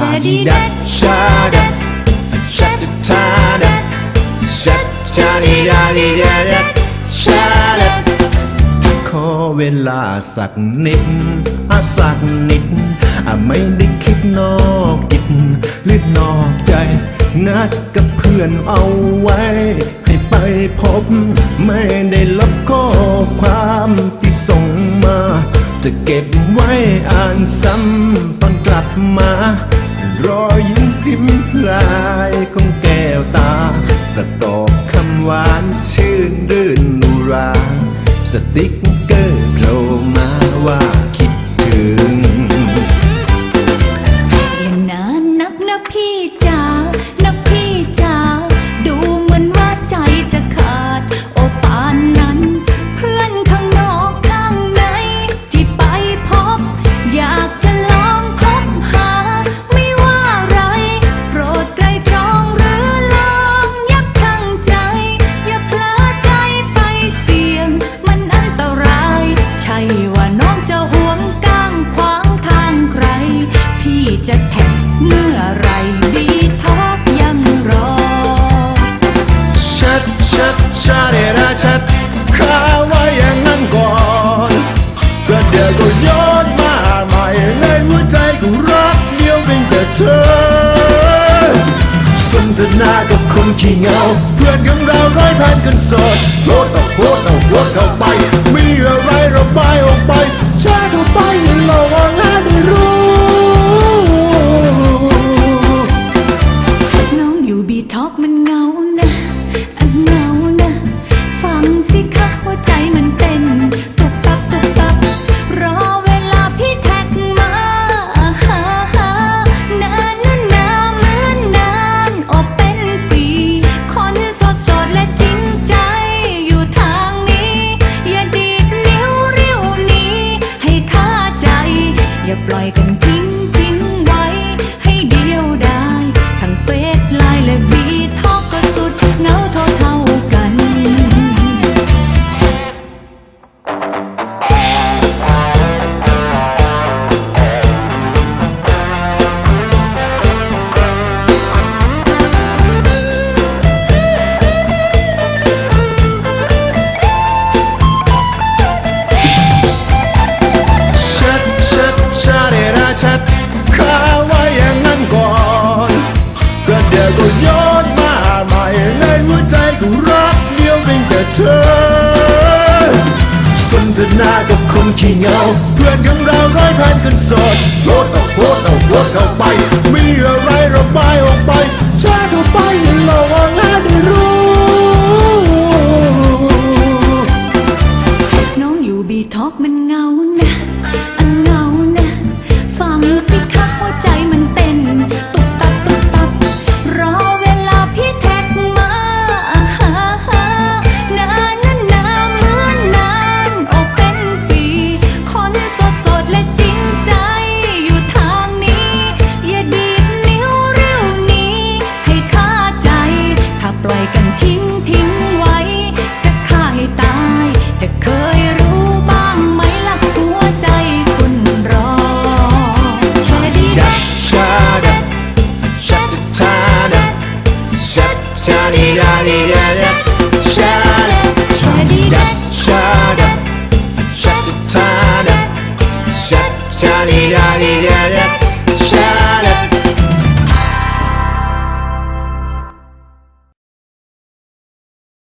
ชาดีดัชาดัชาดัชาดัชาชาดีดาดีดาดัชาดัขอเวลาสักนิดอาสักนิดไม่ได้คิดนอกจิตหรือนอกใจ นัดกับเพื่อนเอาไว้ ให้ไปพบ ไม่ได้รับข้อความที่ส่งมา จะเก็บไว้อ่านซ้ำตอนกลับมา รอยยิ้มพิมพ์พลายของแก้วตา ประกอบคำหวานชื่นรื่นนุรา สติ๊กเกอร์โผล่มาว่า นากับคนขี้เงา เพื่อนของเราร้อยพันกันสดโลดเอาโพดเอาโพดเข้าไป เธอ สนทนากับคนขี้เงา เพื่อนของเราร้อยพันกันสดโลดเอาโลดเอาโลดเอาไป มีอะไรเรา